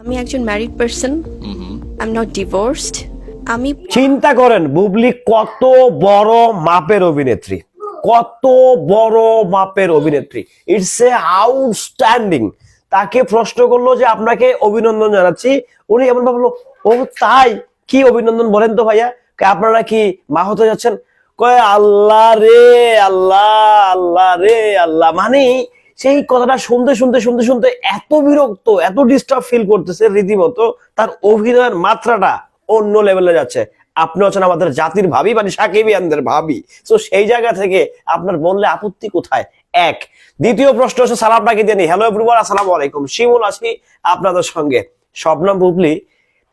আমি একজন married person I am not divorced আমি চিন্তা করেন বুবলি কত বড় মাপের অভিনেত্রী। কত বড় মাপের অভিনেত্রী। ইটস এ আউটস্ট্যান্ডিং তাকে প্রশ্ন করল যে আপনাকে অভিনন্দন জানাচ্ছি। উনি এমন ভাবলো ও তাই? কি অভিনন্দন বলেন তো ভাইয়া? আপনারা কি মা হতে যাচ্ছেন? কয় আল্লাহ রে আল্লাহ আল্লাহ রে আল্লাহ। মানে সেই কথাটা শুনতে শুনতে শুনতে শুনতে এত বিরক্ত, এত ডিস্টার্ব ফিল করতেছে রীতিমতো, তার অভিনয়ের মাত্রাটা অন্য লেভেলে যাচ্ছে। আপনি হচ্ছেন আমাদের জাতির ভাবি মানে সাকিবিয়ানদের ভাবি। তো সেই জায়গা থেকে আপনার বললে আপত্তি কোথায়? এক। দ্বিতীয় প্রশ্ন হচ্ছে, সালাম পাখি দিয়ে হ্যালো এভরিওয়ান আসসালামু আলাইকুম। শিমুল আছি আপনাদের সঙ্গে। স্বপ্নম বুবলি,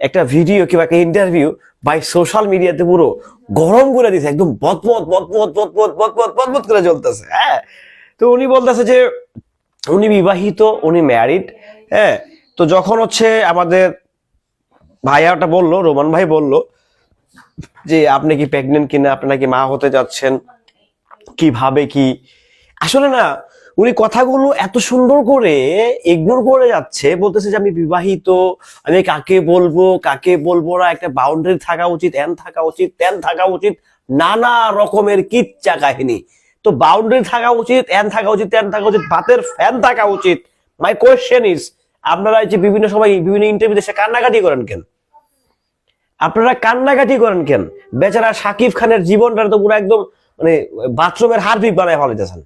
একটা ভিডিও কিংবা একটা ইন্টারভিউ বাই সোশ্যাল মিডিয়াতে পুরো গরম করে দিছে একদম বদবদ বদবদ বদবদ বদবদ বদবদ করে চলতেছে হ্যাঁ? তো উনি বলতেছে যে উনি বিবাহিত, উনি ম্যারিড হ্যাঁ? তো যখন হচ্ছে আমাদের ভাইয়াটা বলল, রোমান ভাই বলল যে, আপনি কি প্রেগনেন্ট কিনা? আপনি নাকি মা হতে যাচ্ছেন? কীভাবে, কি? আসলে না, উনি কথাগুলো এত সুন্দর করে ইগনোর করে যাচ্ছে, বলতেছে যে, আমি বিবাহিত, আমি কাকে বলব কাকে বলব না? একটা বাউন্ডারি থাকা উচিত এন থাকা উচিত তেন থাকা উচিত, নানা রকমের কিচ্চা কাহিনী। তো বাউন্ডারি থাকা উচিত এন থাকা উচিত তেন থাকা উচিত ভাতের ফ্যান থাকা উচিত। মাই কোয়েশ্চেন ইজ আপনারা এই যে বিভিন্ন সময়, বিভিন্ন ইন্টারভিউ দেশে কান্নাকাটি করেন কেন? আপনারা কান্নাকাটি করেন কেন? বেচারা সাকিব খানের জীবনটা তো পুরো একদম মানে বাথরুমের হারপিক বানায় ফেলাইতেছেন।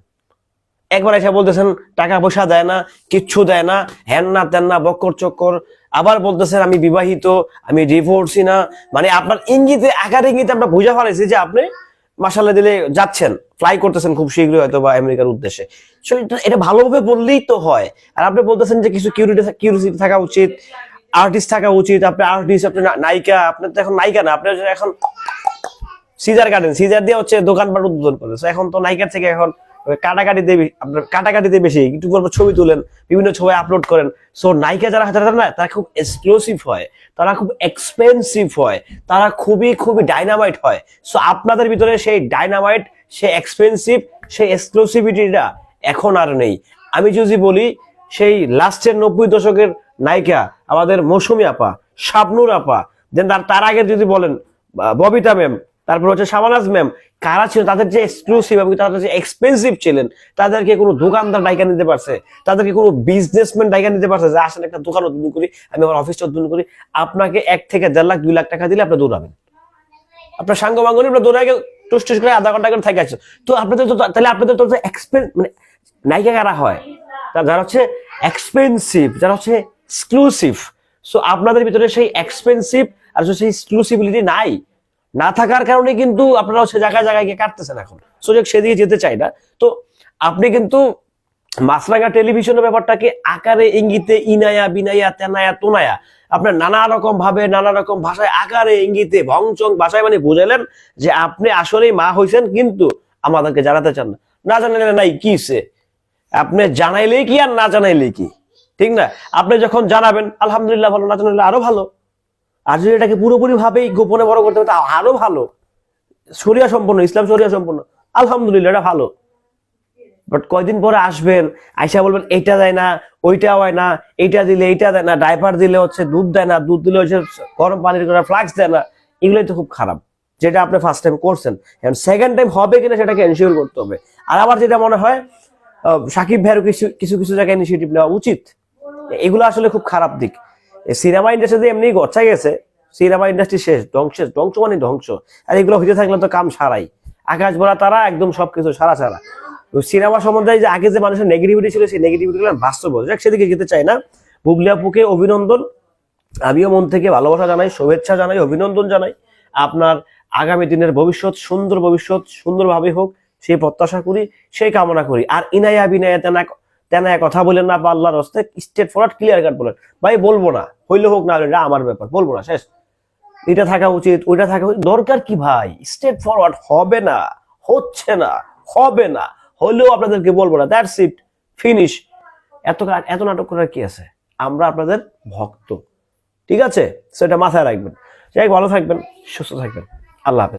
একবার এসে বলতেছেন, টাকা পয়সা দেয় না, কিচ্ছু দেয় না, হ্যান না তেন না, বক্কর চক্কর। আবার বলতেছেন, আমি বিবাহিত, আমি ডিভোর্সি না। মানে আপনার ইঙ্গিতে, আকার ইঙ্গিতে আমরা বুঝা ফেলাইছি যে আপনি মাসাল্লাহ দিলে যাচ্ছেন ফ্লাই করতেছেন খুব শীঘ্রই হয়তো বা আমেরিকার উদ্দেশ্যে এটা- ভালোভাবে বললেই তো হয়। আর আপনি বলতেছেন যে কিছু কিউরিটি থাকা উচিত আর্টিস্ট থাকা উচিত, আপনি আর্টিস্ট আপনি নায়িকা আপনার তো এখন নায়িকা না আপনার এখন সিজার গার্ডেন সিজার দিয়ে হচ্ছে দোকানপাট উদ্বোধন করে এখন তো নায়িকার থেকে এখন ওই কাটাকাটিতে বে- আপনার কাটাকাটিতে বেশি। একটু পর ছবি তুলেন, বিভিন্ন ছবি আপলোড করেন। সো নায়িকা যারা হাতে না তারা খুব এক্সক্লুসিভ হয়। তারা খুব এক্সপেন্সিভ হয়। তারা খুবই খুবই ডাইনামাইট হয়। সো আপনাদের ভিতরে সেই ডাইনামাইট সেই এক্সপেন্সিভ সেই এক্সক্লুসিভিটিটা এখন আর নেই। আমি যদি বলি, সেই লাস্টের নব্বই দশকের নায়িকা আমাদের মৌসুমী আপা, শাবনুর আপা দেন তার তার আগে যদি বলেন ববিতা ম্যাম তারপর হচ্ছে শাবানাজ ম্যাম, কারা ছিল তাদের যে এক্সক্লুসিভ এবং তাদের যে এক্সপেন্সিভ ছিলেন, তাদেরকে কোনো দোকানদার ডাইকা নিতে পারছে? তাদেরকে কোনো বিজনেসম্যান ডাইকা নিতে পারছে? যে আসলে একটা দোকান উদ্বোধন করি, আমি আমার অফিসটা উদ্বোধন করি, আপনাকে এক থেকে দেড় লাখ, দুই লাখ টাকা দিলে আপনি দৌড়াবেন। আপনার সাঙ্গ মাঙ্গনি আপনার দৌড়ায় টুস টুস করে আধা ঘণ্টা করে থাকে আছে তো আপনাদের তো তাহলে আপনাদের তো এক্সপেন্স মানে নায়িকা কারা হয়? যারা হচ্ছে এক্সপেন্সিভ যারা হচ্ছে এক্সক্লুসিভ সো আপনাদের ভিতরে সেই এক্সপেন্সিভ আর সেই এক্সক্লুসিভিলিটি নাই। না থাকার কারণে কিন্তু আপনারা হচ্ছে জায়গায় জায়গায় গিয়ে কাটতেছেন এখন। সুযোগ সেদিকে যেতে চাই না। তো আপনি কিন্তু মাছরাঙা টেলিভিশনের ব্যাপারটাকে আকারে ইঙ্গিতে ইনায়া, বিনায়া, তেনায়া, তোনায়া, আপনার নানা রকম ভাবে, নানা রকম ভাষায় আকারে ইঙ্গিতে, ভংচং ভাষায় মানে বুঝালেন যে আপনি আসলেই মা হয়েছেন কিন্তু আমাদেরকে জানাতে চান না। না জানাইলে নাই, কি সে? আপনি জানাইলেই কি আর না জানাইলে কি? ঠিক না? আপনি যখন জানাবেন, আলহামদুলিল্লাহ ভালো, না জানাইলে আরও ভালো। আর যদি এটাকে পুরোপুরি ভাবেই গোপনে বড় করতে হবে তা আরও ভালো। শরিয়া সম্পন্ন, ইসলাম শরিয়া সম্পন্ন। আলহামদুলিল্লাহ, এটা ভালো। বাট কয়দিন পরে আসবেন, আইসা বলবেন, এইটা দেয় না, ওইটা হয় না, এইটা দিলে এইটা দেয় না, ডাইপার দিলে হচ্ছে দুধ দেয় না, দুধ দিলে হচ্ছে গরম পানির করে ফ্লাক্স দেয় না। এগুলোই তো খুব খারাপ, যেটা আপনি ফার্স্ট টাইম করছেন। এখন সেকেন্ড টাইম হবে কিনা সেটাকে এনশিওর করতে হবে। আর আমার যেটা মনে হয় সাকিব ভাইয়ের কিছু কিছু কিছু জায়গায় ইনিশিয়েটিভ নেওয়া উচিত। এগুলো আসলে খুব খারাপ দিক। সিনেমা ইন্ডাস্ট্রিতে এমনি গচ্ছা গেছে, সিনেমা ইন্ডাস্ট্রি শেষ ধ্বংস ধ্বংস মানে ধ্বংস। আর এগুলো হইতে থাকলে তো কাম সারাই। আকাশ ভরা তারা, একদম সবকিছু সারা সারা। সিনেমা সম্বন্ধে যে আগে যে মানুষের নেগেটিভিটি ছিল, সেই নেগেটিভিটি গুলো বাস্তব সেদিকে যেতে চাই না। বুবলি আপুকে অভিনন্দন। আমিও মন থেকে ভালোবাসা জানাই, শুভেচ্ছা জানাই, অভিনন্দন জানাই। আপনার আগামী দিনের ভবিষ্যৎ, সুন্দর ভবিষ্যৎ, সুন্দরভাবে হোক সেই প্রত্যাশা করি সেই কামনা করি। আর ইনায়া বিনায়া তেনা কথা বলেন না বা আল্লাহর হস্তে স্টেট ফরওয়ার্ড ক্লিয়ার কাট বলেন। ভাই, বলব না। হইলে হোক না এটা আমার ব্যাপার, বলব না, শেষ। এটা থাকা উচিত, ওইটা থাকা উচিত। দরকার কি ভাই? স্টেট ফরওয়ার্ড হবে না, হচ্ছে না, হবে না। হলেও আপনাদেরকে বলব না দ্যাটস ইট ফিনিশ এত এত নাটক করার কি আছে? আমরা আপনাদের ভক্ত। ঠিক আছে? সেটা মাথায় রাখবেন। যাই ভালো থাকবেন, সুস্থ থাকবেন। আল্লাহ হাফেজ।